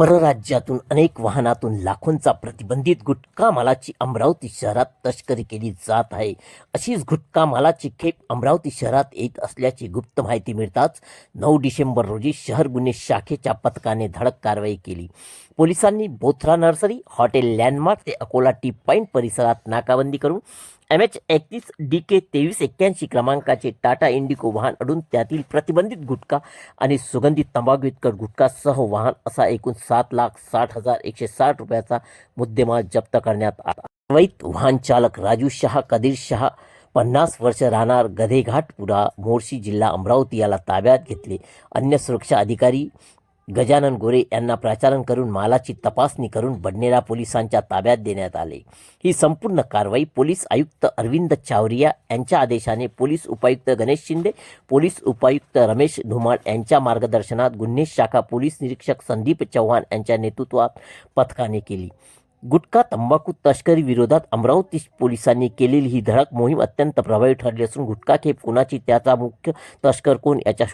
परराज्यातून अनेक वाहनातून लाखोंचा प्रतिबंधित गुटखा मालाची अमरावती शहरात तस्करी केली जात आहे. अशीच गुटखा मालाची खेप अमरावती शहरात येत असल्याची गुप्त माहिती मिळताच नऊ डिसेंबर रोजी शहर गुन्हे शाखेच्या पथकाने धडक कारवाई केली. पोलिसांनी बोथरा नर्सरी हॉटेल लँडमार्क ते अकोला टी पॉईंट परिसरात नाकाबंदी करून एम एच एकतीस डी के तेवीस एक्क्याऐंशी क्रमांकाचे टाटा इंडिको वाहन अडून त्यातील प्रतिबंधित गुटखा आणि सुगंधित तंबाखू इतकट गुटखासह वाहन असा एकूण सात लाख साठ हजार एकशे साठ रुपयाचा मुद्देमाल जप्त करण्यात आला. अवैध वाहन चालक राजू शहा कदीर शहा पन्नास वर्ष राहणार गधेघाटपुरा मोर्शी जिल्हा अमरावती याला ताब्यात घेतले. अन्य सुरक्षा अधिकारी गजानन गोरे यांना प्राचारण करून मालाची तपासणी करून बडनेरा पोलिसांच्या ताब्यात देण्यात आले. ही संपूर्ण कारवाई पोलीस आयुक्त अरविंद चावरिया यांच्या आदेशाने पोलीस उपायुक्त गणेश शिंदे पोलीस उपायुक्त रमेश धुमाळ यांच्या मार्गदर्शनात गुन्हे शाखा पोलीस निरीक्षक संदीप चव्हाण यांच्या नेतृत्वात पथकाने केली. गुटखा तंबाखू तस्करी विरोधात अमरावती पोलिसांनी केलेली ही धडक मोहीम अत्यंत प्रभावी ठरली असून गुटखा खेप कोणाची त्याचा मुख्य तस्कर कोण याच्या